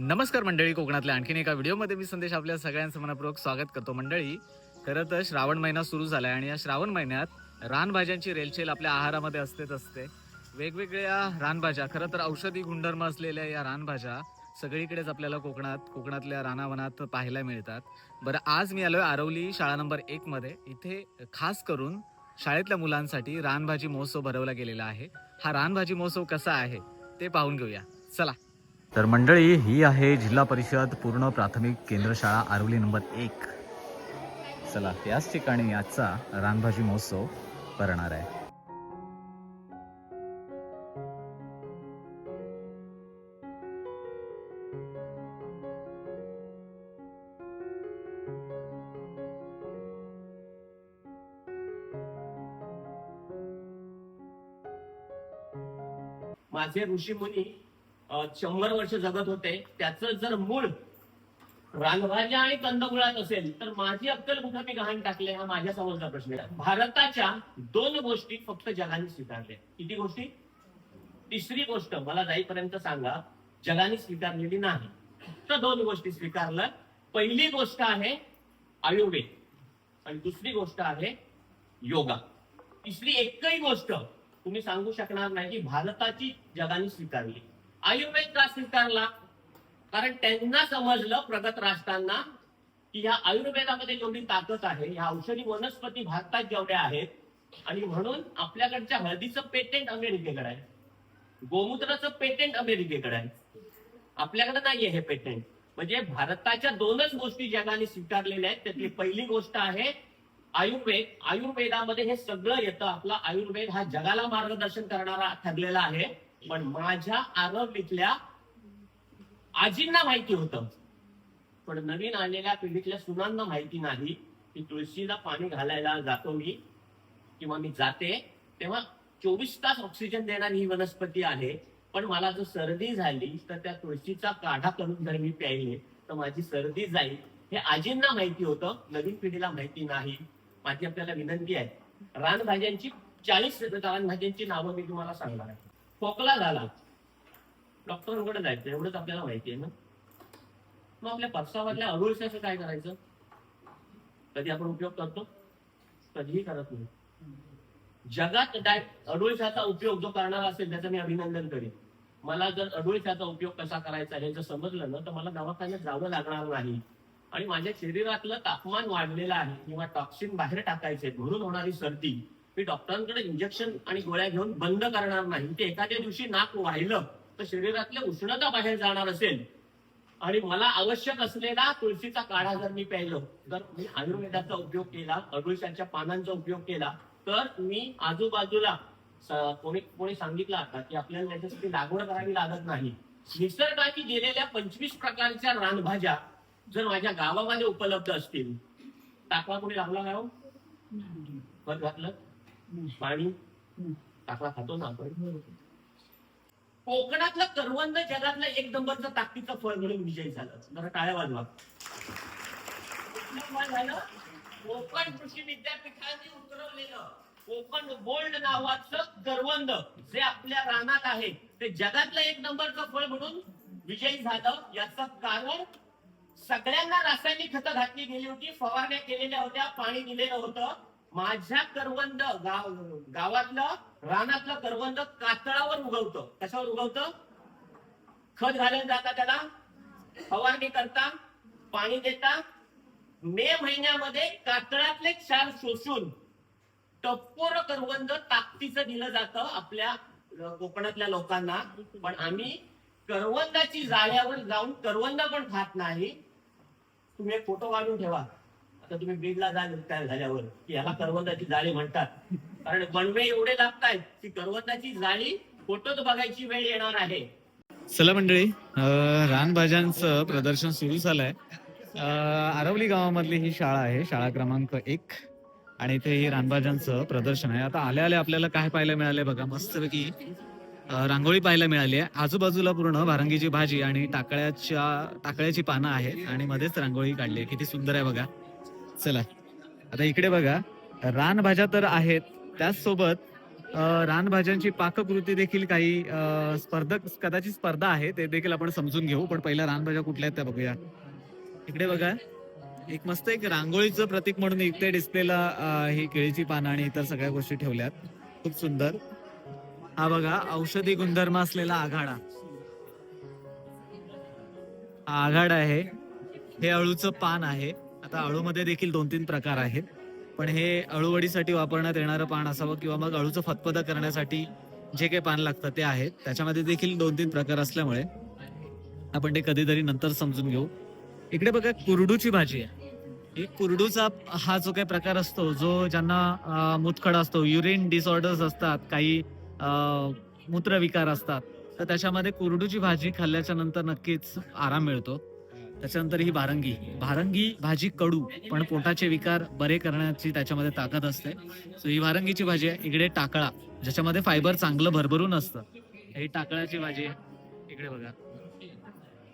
नमस्कार मंडळी कोकणातल्या आणखीन एका व्हिडिओमध्ये मी संदेश आपल्या सगळ्यांचं मनापूर्वक स्वागत करतो. मंडळी खरं तर श्रावण महिना सुरू झाला आहे आणि या श्रावण महिन्यात रानभाज्यांची रेलचेल आपल्या आहारामध्ये असतेच असते. वेगवेगळ्या रानभाज्या खरं तर औषधी गुणधर्म असलेल्या या रानभाज्या सगळीकडेच आपल्याला कोकणात कोकणातल्या रानावनात पाहायला मिळतात. बरं आज मी आलोय आरवली शाळा नंबर एकमध्ये इथे खास करून शाळेतल्या मुलांसाठी रानभाजी महोत्सव भरवला गेलेला आहे. हा रानभाजी महोत्सव कसा आहे ते पाहून घेऊया. चला. तर मंडळी ही आहे जिल्हा परिषद पूर्ण प्राथमिक केंद्र शाळा आरवली नंबर एक. चला याच ठिकाणी आजचा रानभाजी महोत्सव भरणार आहे. माझे ऋषी मुनी शंभर वर्ष जगत होते. त्याचं जर मूळ रानभाज्या आणि कंदमुळात असेल तर माझी अक्कल कुठं मी गहाण टाकले हा माझ्या समोरचा प्रश्न आहे. भारताच्या दोन गोष्टी फक्त जगाने स्वीकारल्या. किती गोष्टी? तिसरी गोष्ट मला जाईपर्यंत सांगा जगाने स्वीकारलेली नाही. फक्त दोन गोष्टी स्वीकारलं. पहिली गोष्ट आहे आयुर्वेद. आणि दुसरी गोष्ट आहे योगा. तिसरी एकही गोष्ट तुम्ही सांगू शकणार नाही की भारताची जगाने स्वीकारली. आयुर्वेद का स्वीकारला कारण त्यांना समजलं प्रगत राष्ट्रांना की ह्या आयुर्वेदामध्ये जेवढी ताकद आहे ह्या औषधी वनस्पती भारतात जेवढ्या आहेत आणि म्हणून आपल्याकडच्या हळदीचं पेटेंट अमेरिकेकडे आहे. गोमूत्राचं पेटेंट अमेरिकेकडे आहे. आपल्याकडे नाहीये हे पेटेंट. म्हणजे भारताच्या दोनच गोष्टी जगाने स्वीकारलेल्या आहेत. त्यातली पहिली गोष्ट आहे आयुर्वेद. आयुर्वेदामध्ये हे सगळं येतं. आपला आयुर्वेद हा जगाला मार्गदर्शन करणारा ठरलेला आहे. पण माझ्या आरवलीतल्या आजींना माहिती होतं. पण नवीन आलेल्या पिढीतल्या सुनांना माहिती नाही. की तुळशीला पाणी घालायला जातो मी किंवा मी जाते तेव्हा चोवीस तास ऑक्सिजन देणारी ही वनस्पती आहे. पण मला जर सर्दी झाली तर त्या तुळशीचा काढा करून जर मी प्यायले तर माझी सर्दी जाईल हे आजींना माहिती होतं. नवीन पिढीला माहिती नाही. माझी आपल्याला विनंती आहे. रानभाज्यांची चाळीस रानभाज्यांची नावं मी तुम्हाला सांगणार आहे. खोकला झाला. डॉक्टरांकडे जायचं एवढंच आपल्याला माहिती आहे ना. मग आपल्या पक्षामधल्या अडुळशाचं काय करायचं? कधी आपण उपयोग करतो? कधीही करत नाही. जगात डाय अडुळशाचा उपयोग जो करणार असेल त्याचं मी अभिनंदन करेन. मला जर अडुळशाचा उपयोग कसा करायचा हे जर समजलं ना तर मला दवाखान्यात जावं लागणार नाही. आणि माझ्या शरीरातलं तापमान वाढलेलं आहे किंवा टॉक्सिन बाहेर टाकायचे म्हणून होणारी सर्दी मी डॉक्टरांकडे इंजेक्शन आणि गोळ्या घेऊन बंद करणार नाही. ते एखाद्या दिवशी नाक वाहिलं तर शरीरातल्या उष्णता बाहेर जाणार असेल. आणि मला आवश्यक असलेला तुळशीचा काढा जर मी प्यायलो तर मी आयुर्वेदाचा उपयोग केला अडुळशाच्या पानांचा उपयोग केला तर मी आजूबाजूला कोणी कोणी सांगितलं आता की आपल्याला त्याच्यासाठी लागवड करावी लागत नाही. निसर्गाने दिलेल्या पंचवीस प्रकारच्या रानभाज्या जर माझ्या गावामध्ये उपलब्ध असतील. टाकवा कोणी लागला? खत घातलं? पाणी? टाकला खातो ना आपण. कोकणातलं करवंद जगातलं एक नंबरचं ताकदीचं फळ म्हणून विजयी झालं. जरा टाळ्या वाजवा. कोकण कृषी विद्यापीठाने उतरवलेलं कोकण गोल्ड नावाचं करवंद जे आपल्या रानात आहे ते जगातलं एक नंबरचं फळ म्हणून विजयी झालं. याचं कारण सगळ्यांना रासायनिक खतं घातली गेली होती फवारण्या केलेल्या होत्या पाणी दिलेलं होतं. माझ्या करवंद गाव गावातलं रानातलं करवंद कातळावर उगवतं. कशावर उगवतं? खत घालायला जाता त्याला फवारणी करता पाणी देता. मे महिन्यामध्ये कातळातले क्षार शोषून टप्पोर करवंद ताकदीचं दिलं जातं आपल्या कोकणातल्या लोकांना. पण आम्ही करवंदाची जाळ्यावर जाऊन करवंद पण खात नाही. तुम्ही एक फोटो काढून ठेवा. आता तुम्ही बीडला जाल काय झाल्यावर. की याला करवंदाची जाळी म्हणतात. कारण बनवे एवढे लागतायत की करवंदाची जाळी फोटोच बघायची वेळ येणार आहे. चला मंडळी अं, रानभाज्यांचं प्रदर्शन सुरू झालंय. आरवली गावामधली ही शाळा आहे शाळा क्रमांक एक. आणि इथे ही रानभाज्यांचं प्रदर्शन आहे. आता आल्या आल्या आपल्याला काय पाहायला मिळालंय बघा मस्तपैकी अं, रांगोळी पाहायला मिळाली आहे. आजूबाजूला पूर्ण भारंगीची भाजी आणि टाकळ्याच्या टाकळ्याची पानं आहेत आणि मध्येच रांगोळी काढली आहे. किती सुंदर आहे बघा. चला. आता इकडे बघा. रानभाज्या तर आहेत. त्याचसोबत रानभाज्यांची पाककृती देखील काही स्पर्धक कदाचित स्पर्धा आहे. ते देखील आपण समजून घेऊ. पण पहिल्या रानभाज्या कुठल्या आहेत त्या बघूया. इकडे बघा. एक मस्त एक रांगोळीचं प्रतीक म्हणून इकडे डिस्प्लेला ही केळीची पानं आणि इतर सगळ्या गोष्टी ठेवल्यात. खूप सुंदर. हा बघा औषधी गुणधर्म असलेला आघाडा. हा आघाडा आहे. हे अळूचं पान आहे. आता अळूमध्ये देखील दोन तीन प्रकार आहेत. पण हे अळूवडीसाठी वापरण्यात येणारं पान असावं किंवा मग अळूचं फतफद करण्यासाठी जे काही पान लागतं ते आहेत. त्याच्यामध्ये देखील दोन तीन प्रकार असल्यामुळे आपण ते कधीतरी नंतर समजून घेऊ. इकडे बघा कुरडूची भाजी आहे. ही कुरडूचा हा जो काही प्रकार असतो जो ज्यांना मुतखडा असतो युरिन डिसऑर्डर्स असतात काही मूत्रविकार असतात तर त्याच्यामध्ये कुरडूची भाजी खाल्ल्याच्या नंतर नक्कीच आराम मिळतो. त्याच्यानंतर ही भारंगी. भारंगी भाजी कडू पण पोटाचे विकार बरे करण्याची त्याच्यामध्ये ताकद असते. सो ही भारंगीची भाजी आहे. इकडे टाकळा. ज्याच्यामध्ये फायबर चांगलं भरभरून असतं. ही टाकळाची भाजी आहे. इकडे बघा.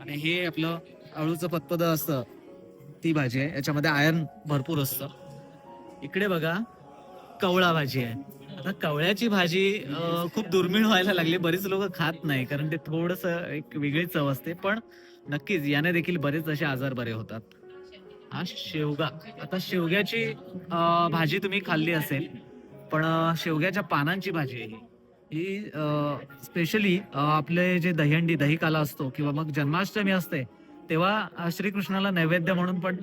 आणि हे आपलं अळूचं पतपद असतं. ती भाजी आहे. याच्यामध्ये आयर्न भरपूर असतं. इकडे बघा. कवळा भाजी आहे. आता कवळ्याची भाजी खूप दुर्मिळ व्हायला लागली. बरीच लोक खात नाही कारण ते थोडस एक वेगळी चव असते. पण नक्कीच याने देखील बरेच असे आजार बरे होतात. हा शेवगा. आता शेवग्याची भाजी तुम्ही खाल्ली असेल पण शेवग्याच्या पानांची भाजी आहे ही. ही स्पेशली आपले जे दहीहंडी दही काला असतो किंवा मग जन्माष्टमी असते तेव्हा श्रीकृष्णाला नैवेद्य म्हणून पण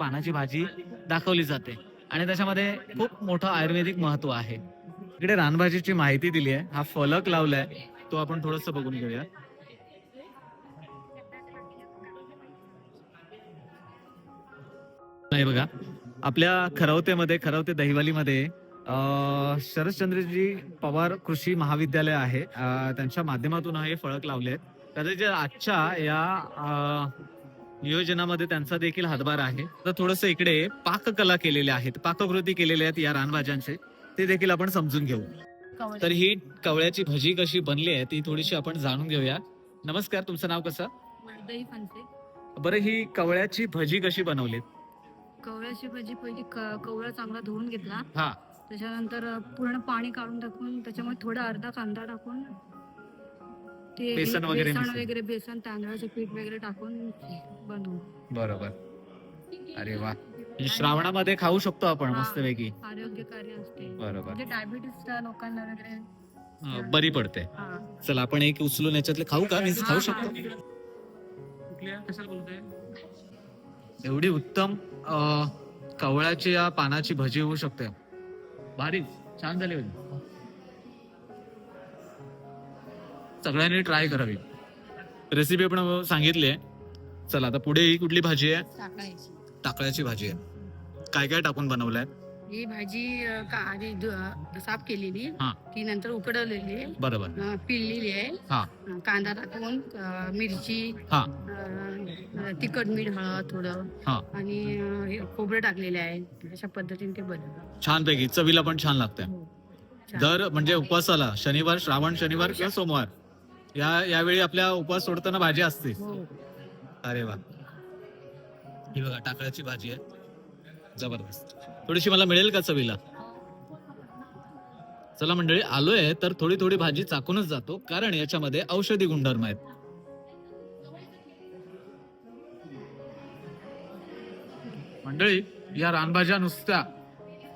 पानाची भाजी दाखवली जाते. आणि त्याच्यामध्ये खूप मोठं आयुर्वेदिक महत्त्व आहे. इकडे रानभाजीची माहिती दिली आहे. हा फलक लावलाय. तो आपण थोडस बघून घेऊया नाही बघा आपल्या खरवतेमध्ये खरवते दहिवालीमध्ये शरदचंद्रजी पवार कृषी महाविद्यालय आहे. त्यांच्या माध्यमातून हे फळक लावले आहेत. कदाचित आजच्या या नियोजनामध्ये त्यांचा देखील हातभार आहे. तर थोडस इकडे पाककला केलेल्या आहेत. पाककृती केलेल्या आहेत या रानभाज्यांचे. ते देखील आपण समजून घेऊ. तर ही कवळ्याची भजी कशी बनली आहे ती थोडीशी आपण जाणून घेऊया. नमस्कार तुमचं नाव कसं? बरं ही कवळ्याची भजी कशी बनवली? कवळ्याची भाजी पहिली कवळा चांगला धुवून घेतला. हा. त्याच्यानंतर पूर्ण पाणी काढून टाकून त्याच्यामध्ये थोडा अर्धा कांदा टाकून ते बेसन वगैरे बेसन मिसळून. वगैरे बेसन तांदळाचं पीठ वगैरे टाकून बनवू बरोबर. अरे वा. श्रावणामध्ये खाऊ शकतो आपण हा. मस्तपैकी. आरोग्यकारी असते. बरोबर. म्हणजे डायबिटीसच्या लोकांना वगैरे अं, बरी पडते. हा. चला आपण एक उचलून याच्यातले खाऊ का? मी खाऊ हा. शकतो. एवढी उत्तम अं, कवळ्याची या पानाची भजी होऊ शकते. भारी. छान झाली होती. सगळ्यांनी ट्राय करावी. रेसिपी आपण सांगितली आहे. चला आता पुढे ही कुठली भाजी आहे? टाकळ्याची भाजी आहे. काय काय टाकून बनवलंय? ही भाजी अ, का आधी धु- साफ केलेली. हा. ती नंतर उकडवलेली. आहे, बरोबर. अ, पिळलेली आहे. हा. अ, कांदा टाकून अ, मिरची हा. अ, तिखट मीठ हळद थोडं. हा. आणि अ, हे खोबरं टाकलेले आहे. अशा पद्धतीने ते बनवलं. छानपैकी. चवीला पण छान लागते हो. छान. दर म्हणजे उपवासाला शनिवार श्रावण शनिवार किंवा सोमवार या यावेळी आपल्या उपवास सोडताना भाजी असते. हो. अरे वा. ही बघा टाकळ्याची भाजी आहे. जबरदस्त. थोडीशी मला मिळेल का चवीला? चला मंडळी आलोय तर थोडी थोडी भाजी चाकूनच जातो. कारण याच्यामध्ये औषधी गुणधर्म आहेत. मंडळी या रानभाज्या नुसत्या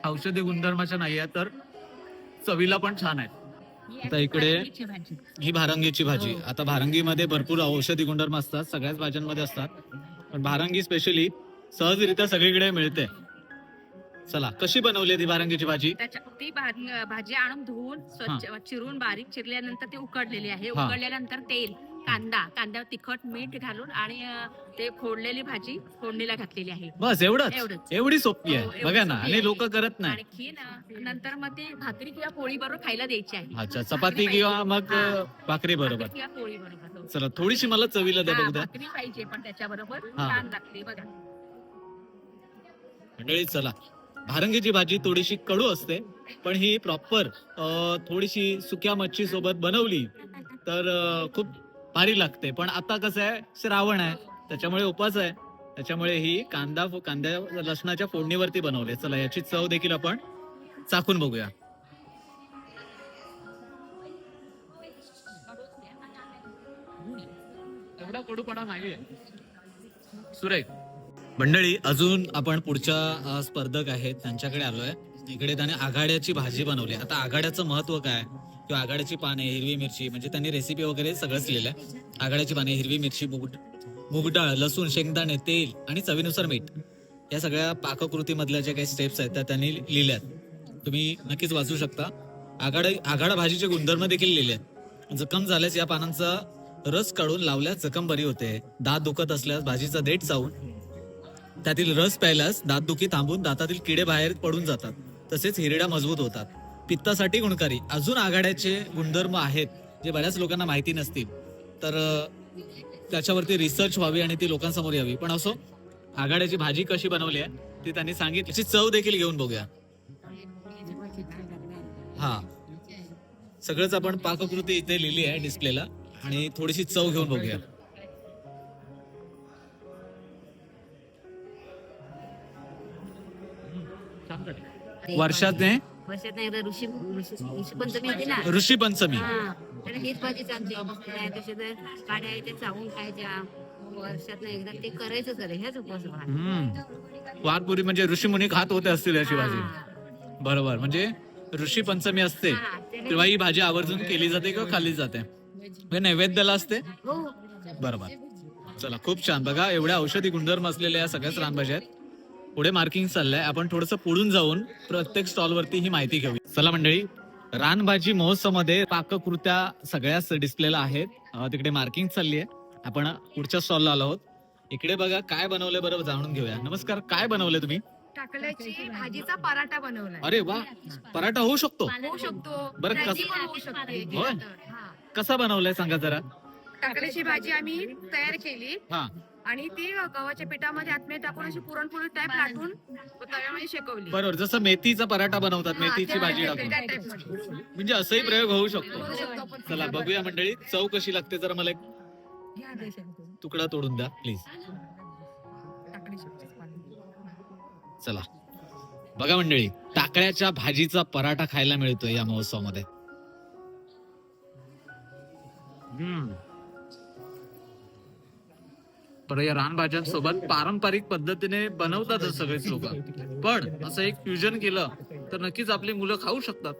औषधी गुणधर्माच्या नाही आहेत तर चवीला पण छान आहेत. आता इकडे ही भारंगीची भाजी. आता भारंगीमध्ये भरपूर औषधी गुणधर्म असतात सगळ्याच भाज्यांमध्ये असतात. पण भारंगी स्पेशली सहजरित्या सगळीकडे मिळते. चला कशी बनवली ती भारंगीची भाजी? त्याच्या ती भाजी आणून धुवून स्वच्छ चिरून बारीक चिरल्यानंतर ती उकडलेली आहे. हा. उकडल्यानंतर तेल. कांदा कांद्यावर तिखट मीठ घालून आणि ते फोडलेली भाजी फोडणीला घातलेली आहे. बस एवढंच. एवढंच. एवढी सोपी हो, आहे एवढी बघा ना सोपी आणि आहे. लोक करत नाही. आणखी नंतर मग ते भाकरी किंवा पोळी बरोबर खायला द्यायची आहे. अच्छा चपाती किंवा मग हा. भाकरी बरोबर. भाकरी किंवा पोळी बरोबर हो. चला थोडीशी मला चवीला द्या हा, बघू द्या. भाकरी पाहिजे पण त्याच्या बरोबर हा. छान लागते बघा. मंडळी चला. भारंगीची भाजी थोडीशी कडू असते पण ही प्रॉपर थोडीशी सुक्या मच्छी सोबत बनवली तर अं, खूप भारी लागते. पण आता कसं आहे श्रावण आहे. त्याच्यामुळे उपास आहे. त्याच्यामुळे ही कांदा कांद्या लसणाच्या फोडणीवरती बनवले. चला याची चव देखील आपण चाकून बघूया. सुरेख. मंडळी अजून आपण पुढच्या स्पर्धक आहेत. त्यांच्याकडे आलोय. इकडे त्याने आघाड्याची भाजी बनवली. आता आघाड्याचं महत्त्व काय? किंवा आघाड्याची पाने हिरवी मिरची म्हणजे त्यांनी रेसिपी वगैरे सगळंच लिहिलं आहे आघाड्याची पाने हिरवी मिरची मुग मुगडाळ लसूण शेंगदाणे तेल आणि चवीनुसार मीठ. या सगळ्या पाककृतीमधल्या ज्या काही स्टेप्स आहेत त्या त्यांनी लिहिल्यात. तुम्ही नक्कीच वाचू शकता. आघाडा आघाडा भाजीचे गुणधर्म देखील लिहिले आहेत जखम झाल्यास या पानांचा रस काढून लावल्यास जखम बरी होते. दात दुखत असल्यास भाजीचा देठ चावून त्यातील रस प्यायल्यास दातदुखी थांबून दातातील किडे बाहेर पडून जातात. तसेच हिरड्या मजबूत होतात. पित्तासाठी गुणकारी. अजून आघाड्याचे गुणधर्म आहेत जे बऱ्याच लोकांना माहिती नसतील. तर त्याच्यावरती रिसर्च व्हावी आणि ती लोकांसमोर यावी. पण असो आघाड्याची भाजी कशी बनवली आहे ती त्यांनी सांगितली. त्याची चव देखील घेऊन बघूया. हा. सगळंच आपण पाककृती इथे लिहिली आहे डिस्प्लेला आणि थोडीशी चव घेऊन बघूया. वर्षात वर्षात एकदा ऋषी पंचमी होती ना. ऋषी पंचमी. हा तर हीच भाजी चालते तसे तर काड्या आहे ते चावून खायच्या. वर्षात एकदा ते करायचंच आहे. हेच उपवास भात. हम्म. वाघपुरी म्हणजे ऋषी मुनी खात होते असतील याची भाजी. बरोबर. म्हणजे ऋषी पंचमी असते. तेव्हा ही भाजी आवर्जून केली जाते किंवा खाल्ली जाते? म्हणजे नैवेद्याला असते? हो. बरोबर. चला खूप छान. बघा एवढ्या औषधी गुणधर्म असलेल्या या सगळ्याच रानभाज्या आहेत. पुढे मार्किंग चाललंय. आपण थोडस पुढून जाऊन प्रत्येक स्टॉल वरती ही माहिती घेऊ चला मंडळी रानभाजी महोत्सवमध्ये पाककृत्या सगळ्याच डिस्प्लेला आहेत. तिकडे मार्किंग चालली आहे आपण पुढच्या स्टॉलला आलो आहोत. इकडे बघा काय बनवलंय बरं जाणून घेऊया. नमस्कार काय बनवलंय तुम्ही? टाकल्याची भाजीचा पराठा बनवलाय. अरे वा पराठा होऊ शकतो? होऊ शकतो. बरं, कस- भाजी पण होऊ शकते. होय? हा. कसा बनवलाय सांगा जरा. टाकल्याची भाजी आम्ही तयार केली. हा. आणि ती गव्हाच्या पिठामध्ये आतमध्ये टाकून अशी पुरणपोळी टाईप लाटून तव्यामध्ये शेकवली बरोबर जसं मेथीचा पराठा बनवतात हा, मेथीची भाजी त्या टाकून type मध्ये. म्हणजे असंही प्रयोग होऊ शकतो. चला बघूया मंडळी चव कशी लागते जरा मला एक. तुकडा तोडून द्या प्लीज. चला बघा मंडळी टाकळ्याच्या भाजीचा पराठा खायला मिळतोय या महोत्सवामध्ये बरं या रानभाज्यांसोबत पारंपरिक पद्धतीने बनवतातच सगळेच लोक पण असं एक फ्युजन केलं तर नक्कीच आपली मुलं खाऊ शकतात.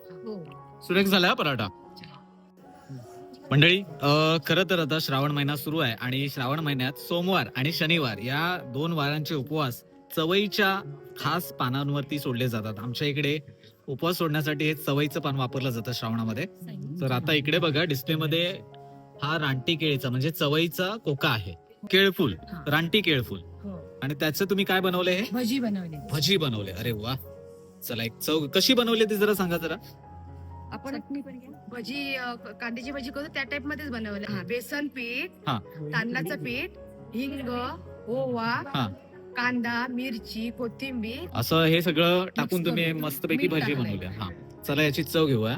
सुरेख झाला हा पराठा. मंडळी खर तर आता श्रावण महिना सुरू आहे आणि श्रावण महिन्यात सोमवार आणि शनिवार या दोन वारांचे उपवास चवईच्या खास पानांवरती सोडले जातात. आमच्या इकडे उपवास सोडण्यासाठी हे चवईचं पान वापरलं जातं श्रावणामध्ये. तर आता इकडे बघा डिस्प्लेमध्ये हा रानटी केळीचा म्हणजे चवईचा कोका आहे. केळफूल रानटी केळफूल. हो. आणि त्याचं तुम्ही काय बनवले हे? भजी बनवली. भजी बनवले. अरे वा. चला एक चव कशी बनवली ती जरा सांगा जरा. आपण भजी अ, कांद्याची भजी करतो त्या टाइप मध्येच बनवलं. हा. बेसन पीठ हा. तांदळाचं पीठ हिंग ओवा हा. कांदा मिरची कोथिंबीर. असं हे सगळं टाकून तुम्ही करून. मस्तपैकी मीठ भाजी टाकलंय. बनवली हा. चला याची चव घेऊया.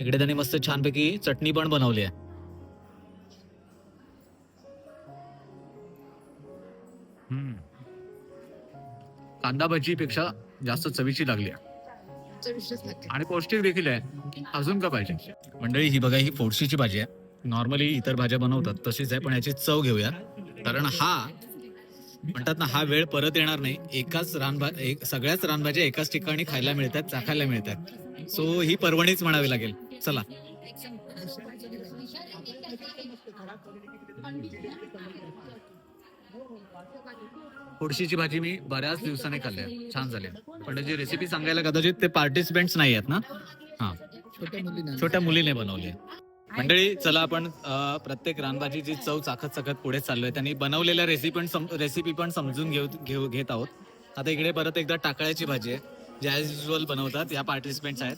इकडे त्याने मस्त छानपैकी चटणी पण बनवली आहे. कांदा भजी पेक्षा जास्त चवीची लागली आहे. आणि पौष्टिक देखील आहे. अजून का पाहिजे? मंडळी ही बघा ही फोडशीची भाजी आहे. नॉर्मली इतर भाज्या बनवतात तशीच आहे पण याची चव घेऊया. कारण हा म्हणतात ना हा वेळ परत येणार नाही. एकाच रानभा एक सगळ्याच रानभाज्या एकाच ठिकाणी खायला मिळतात चाखायला मिळतात. सो ही पर्वणीच म्हणावी लागेल. चला. फोडशीची भाजी मी बऱ्याच दिवसाने खाल्ली आहे. छान झाली. पण त्याची रेसिपी सांगायला कदाचित ते पार्टिसिपेंट्स नाही आहेत ना? हा. छोट्या मुलीने. बनवली. मंडळी चला आपण प्रत्येक रानभाजीची चव चाखत चाखत पुढे चाललोय. त्यांनी बनवलेल्या रेसिपी पण रेसिपी पण समजून घेऊ घेऊ घेत आहोत. आता इकडे परत एकदा टाकळ्याची भाजी आहे. जे ॲज युजल बनवतात या पार्टिसिपेंट्स आहेत.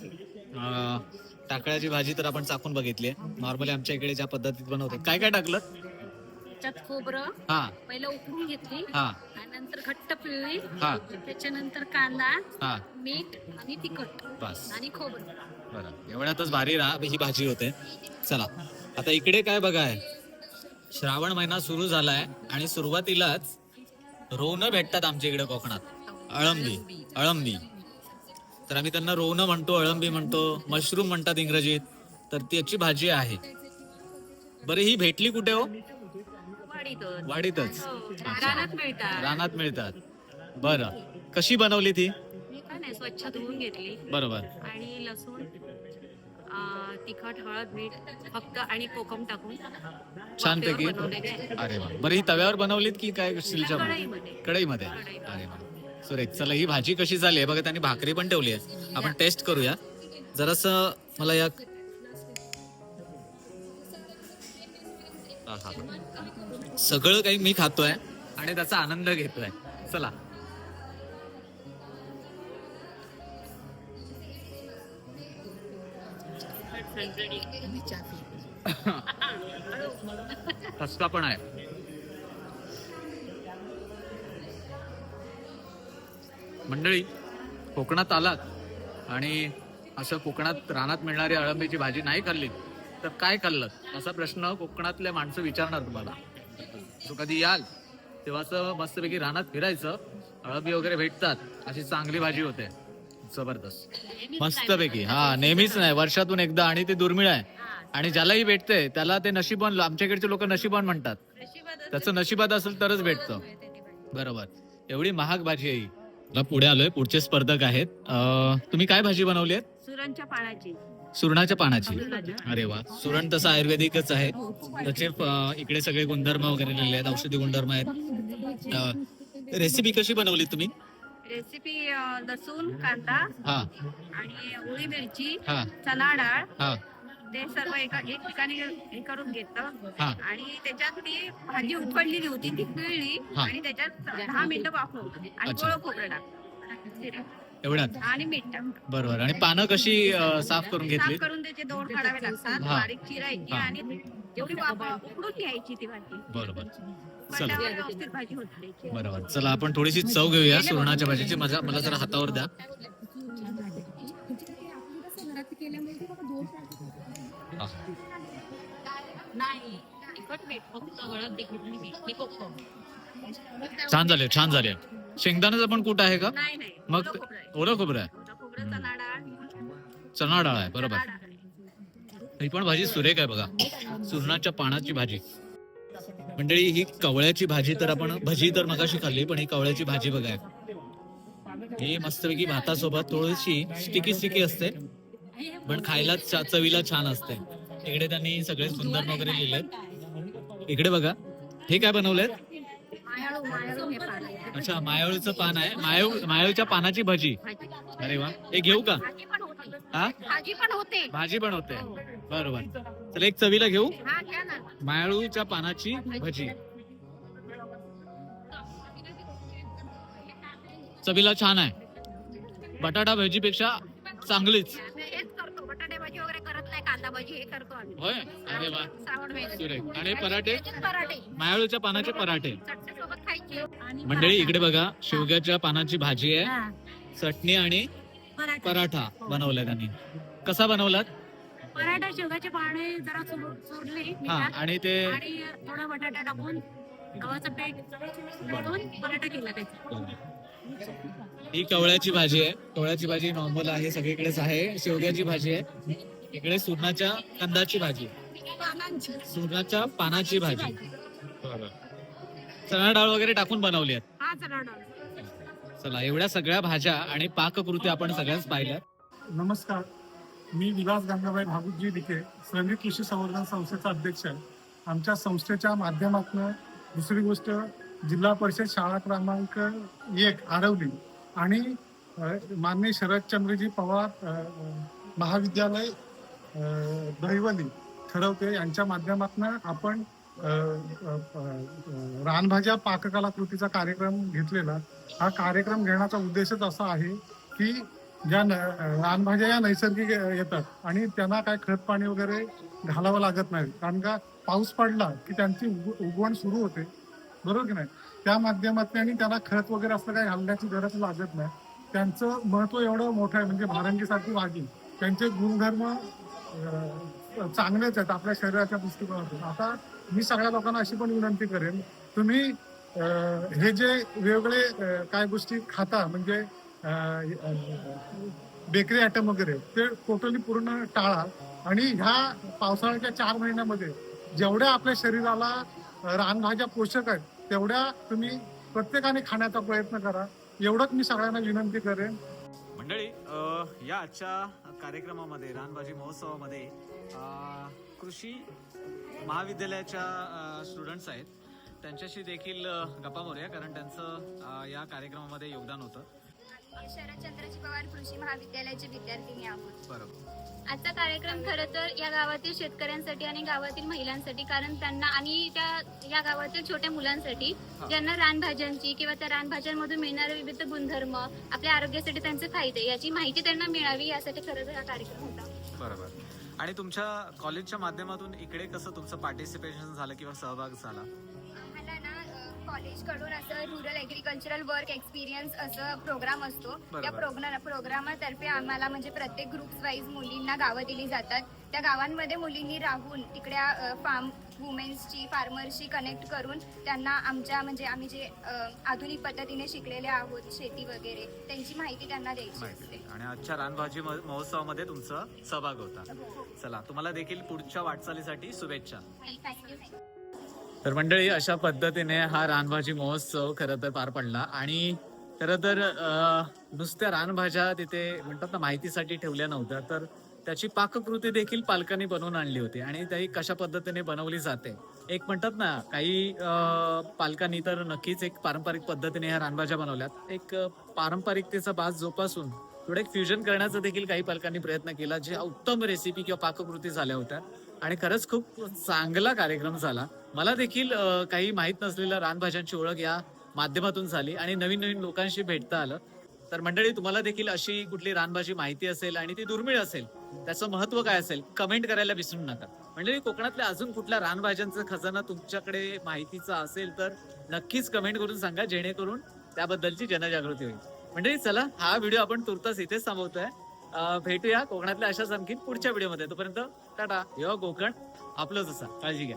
टाकळ्याची भाजी तर आपण चाकून बघितली आहे. नॉर्मली आमच्या इकडे ज्या पद्धतीत बनवतात. काय काय टाकलं? त्यात खोबरं हा. पहिलं उकळून घेतली. हा. आणि नंतर घट्ट पिळली. हा. त्याच्यानंतर कांदा हा. मीठ आणि तिखट बस. आणि खोबरं. बरं. एवढ्यातच भारी रा ही भाजी होते. चला. आता इकडे काय बघाय श्रावण महिना सुरू झालाय आणि सुरुवातीलाच रोनं भेटतात आमच्या इकडे कोकणात. अळंबी. अळंबी. तर आम्ही त्यांना रोनं म्हणतो अळंबी म्हणतो मशरूम म्हणतात इंग्रजीत. तर त्याची भाजी आहे. बरं ही भेटली कुठे हो? वाढीतच वाडीतच. हो, अच्छा. रानात मिळतात. रानात मिळतात. बरं. कशी बनवली ती? मी काय नाही स्वच्छ धुवून घेतली. बरोबर. आणि लसूण अं, तिखट हळद मीठ फक्त आणि कोकम टाकून छानपैकी वाफेवर बनवलेली. अरे वा. बरं ही तव्यावर बनवलीत की काय स्टीलच्या कढईमध्ये. कढईमध्ये. कढईमध्ये. अरे वा. सुरेख. चला ही भाजी कशी झाली? आहे बघा त्यांनी भाकरी पण ठेवली आहे आपण टेस्ट करूया. जरास मला या सगळं काही मी खातोय. आणि त्याचा आनंद घेतोय. चला. ठसका पण आहे. मंडळी कोकणात आलात आणि असं कोकणात रानात मिळणारी अळंबीची भाजी नाही खाल्ली. तर काय खाल्लं? असा प्रश्न कोकणातले माणसं विचारणार तुम्हाला. तो कधी याल? तेव्हा असं मस्तपैकी रानात फिरायचं अळंबी वगैरे भेटतात अशी चांगली भाजी होते. जबरदस्त. मस्तपैकी. हा नेहमीच नाही. वर्षातून एकदा आणि ते दुर्मिळ आहे. आणि ज्यालाही भेटते त्याला ते नशिबान आमच्याकडचे लोक नशिबान म्हणतात. त्याचं नशिबात असेल तरच भेटतं. बरोबर. एवढी महाग भाजी आहे ही. आता पुढे आलोय. पुढचे स्पर्धक आहेत. अं, तुम्ही काय भाजी बनवली आहे सुरणच्या पानाची सुरणाच्या पानाची. अरे वा. सुरण तसं आयुर्वेदिकच आहे. त्याचे इकडे सगळे गुणधर्म वगैरे लिहिले आहेत औषधी गुणधर्म आहेत. रेसिपी कशी बनवली तुम्ही? रेसिपी लसूण कांदा हा. आणि उळी मिरची हा. चणा डाळ. हा. ते सर्व एका एक ठिकाणी हे करून घेतलं. आणि त्याच्यात ती भाजी उकडलेली होती ती पिळली. आणि त्याच्यात दहा मिनिटं वाफवली आणि. गोळ खोबरं टाकलं. एवढ्यात आणि मीठ. बरोबर. आणि पानं कशी अं, साफ करून घेतली साफ करून त्याचे दोन काढावे लागतात. हा. बारीक चिरायची हा. आणि जेवढी वाफ- उकडून घ्यायची ती भाजी. बरोबर. पण चला. त्यावर व्यवस्थित भाजी होत द्यायची बरोबर. चला आपण थोडीशी चव घेऊया सुरणाच्या भाजीची. मजा मला जरा हातावर द्या. आहा. नाही. तिखट मीठ फक्त हळद तिखट आणि मीठ. हे कोकम छान झाले छान झाले. शेंगदाण्याचं पण कुठं आहे का? नाही नाही. मग ओलं खोबरं आहे. ओलं खोबरं आहे. ओलं खोबरं चणा डाळ चणा डाळ आहे बरोबर. चणा डाळ आहे. ही पण भाजी सुरेख आहे बघा. सुरणाच्या पानाची भाजी. मंडळी ही कवळ्याची भाजी तर आपण भजी तर मगाशी खाल्ली पण ही कवळ्याची भाजी बघा. ही मस्तपैकी भातासोबत थोडीशी स्टिकी स्टिकी असते पण खायला चा- चवीला छान असते. इकडे त्यांनी सगळे सुंदर वगैरे लिहिलेत. इकडे बघा. हे काय मायाळू मायाळू. आहे. अच्छा मायाळूचं पान आहे. मायाळू मायाळूच्या पानाची भाजी. अरे वा. हे घेऊ का? भाजी पण होते. हा? भाजी पण होते. भाजी बनवते बरोबर. चला एक चवीला घेऊ. हा घ्या ना. मायाळूच्या पानाची भजी. चवीला छान आहे. बटाटा भजीपेक्षा चांगलीच. हेच भाजी हे करतो आम्ही. होय? अरे वा. श्रावण महिन्यात. सुरेख. आणि पराठे? मायाळूच्या पानाचे पराठे. चटणी सोबत खायचे. आणि मंडळी इकडे बघा शेवग्याच्या पानाची भाजी आहे. हा, चटणी आणि पराठा. पराठा बनवलाय त्यांनी. कसा बनवलात? पराठा शेवगाचे पाने जरा चुर- चुरले हा मिठात आणि ते आणि थोडा बटाटा टाकून गव्हाचं पीठ बनवून पराठा केला त्याचा. ही कवळ्याची भाजी आहे. कवळ्याची भाजी नॉर्मल आहे सगळीकडेच आहे. शेवग्याची भाजी आहे. इकडे सुरणाच्या कंदाची भाजी. सुरणाच्या पानाची भाजी. चणा डाळ वगैरे टाकून बनवली आहेत. हा चला डाळ. चला एवढ्या सगळ्या भाज्या आणि पाककृती आपण सगळ्याच पाहिल्या. नमस्कार. मी विलास गंगाबाई भागुजी डिके श्रमिक कृषी संवर्धन संस्थेचा अध्यक्ष आहे. आमच्या संस्थेच्या माध्यमातून दुसरी गोष्ट जिल्हा परिषद शाळा क्रमांक एक आरवली आणि अ, माननीय शरदचंद्रजी पवार अ, अ, महाविद्यालय दहिवली ठरवते. यांच्या माध्यमातून आपण रानभाज्या पाककला कृतीचा कार्यक्रम घेतलेला. हा कार्यक्रम घेण्याचा उद्देशच असा आहे की ज्या रानभाज्या या नैसर्गिक येतात आणि त्यांना काय खत पाणी वगैरे घालावं लागत नाही. कारण का पाऊस पडला की त्यांची उग- उगवण सुरू होते. बरोबर की नाही? त्या माध्यमातून आणि त्यांना खत वगैरे असं काही घालण्याची गरज लागत नाही. त्यांचं महत्त्व एवढं मोठं आहे. म्हणजे भारंगीसारखी भाजी त्यांचे गुणधर्म चांगलेच आहेत आपल्या शरीराच्या दृष्टिकोनातून. आता मी सगळ्या लोकांना अशी पण विनंती करेन तुम्ही हे जे वेगवेगळे काय गोष्टी खाता म्हणजे बेकरी आयटम वगैरे ते टोटली पूर्ण टाळा. आणि ह्या पावसाळ्याच्या चार महिन्यामध्ये जेवढ्या आपल्या शरीराला रानभाज्या पोषक आहेत तेवढ्या तुम्ही प्रत्येकाने खाण्याचा प्रयत्न करा. एवढंच मी सगळ्यांना विनंती करेन. मंडळी या आजच्या कार्यक्रमामध्ये रानबाजी महोत्सवामध्ये कृषी महाविद्यालयाच्या स्टुडंट्स आहेत. त्यांच्याशी देखील गप्पा मारूया कारण त्यांचं या कार्यक्रमामध्ये योगदान होतं. शरदचंद्रजी पवार कृषी महाविद्यालयाचे विद्यार्थिनी आहोत. बरोबर. आजचा कार्यक्रम खरं तर या गावातील शेतकऱ्यांसाठी आणि गावातील महिलांसाठी कारण त्यांना आणि त्या या गावातील छोट्या मुलांसाठी ज्यांना रानभाज्यांची किंवा त्या रानभाज्यांमधून मिळणारे विविध गुणधर्म आपल्या आरोग्यासाठी त्यांचे फायदे याची माहिती त्यांना मिळावी यासाठी खरं तर हा कार्यक्रम होता. बरोबर. आणि तुमच्या कॉलेजच्या माध्यमातून इकडे कसं तुमचं पार्टिसिपेशन झालं किंवा सहभाग झाला? कॉलेजकडून असं रुरल ॲग्रिकल्चरल वर्क एक्सपिरियन्स असं प्रोग्राम असतो. त्या. प्रोग्राम प्रोग्रामातर्फे आम्हाला म्हणजे प्रत्येक ग्रुप्स वाईज मुलींना गावं दिली जातात. त्या गावांमध्ये मुलींनी राहून तिकड्या फार्म वुमेन्सची फार्मर्सची कनेक्ट करून त्यांना आमच्या म्हणजे आम्ही जे आधुनिक पद्धतीने शिकलेले आहोत शेती वगैरे त्यांची माहिती त्यांना द्यायची असते. आणि आजच्या रानभाजी मह- महोत्सवामध्ये तुमचा सहभाग होता. चला तुम्हाला देखील पुढच्या वाटचालीसाठी शुभेच्छा. थँक्यू तर मंडळी अशा पद्धतीने हा रानभाजी महोत्सव खरं तर पार पडला. आणि खरं तर नुसत्या रानभाज्या तिथे म्हणतात ना माहितीसाठी ठेवल्या नव्हत्या. तर त्याची पाककृती देखील पालकांनी बनवून आणली होती आणि ती कशा पद्धतीने बनवली जाते? एक म्हणतात ना काही पालकांनी तर नक्कीच एक पारंपरिक पद्धतीने ह्या रानभाज्या बनवल्यात. एक पारंपरिकतेचा बाज जोपासून थोडं एक फ्युजन करण्याचा देखील काही पालकांनी प्रयत्न केला जे उत्तम रेसिपी किंवा पाककृती झाल्या होत्या. आणि खरंच खूप चांगला कार्यक्रम झाला. मला देखील काही माहीत नसलेल्या रानभाज्यांची ओळख या माध्यमातून झाली आणि नवीन नवीन लोकांशी भेटता आलं. तर मंडळी तुम्हाला देखील अशी कुठली रानभाजी माहिती असेल आणि ती दुर्मिळ असेल त्याचं महत्त्व काय असेल कमेंट करायला विसरू नका. मंडळी कोकणातल्या अजून कुठल्या रानभाज्यांचा खजाना तुमच्याकडे माहितीचा असेल तर नक्कीच कमेंट करून सांगा जेणेकरून त्याबद्दलची जनजागृती होईल. मंडळी चला हा व्हिडिओ आपण तुर्तास इथेच थांबवतोय. भेटूया कोकणातल्या अशाच आणखी पुढच्या व्हिडिओमध्ये. तोपर्यंत टाटा. यो कोकण. आपलंच असा. काळजी घ्या.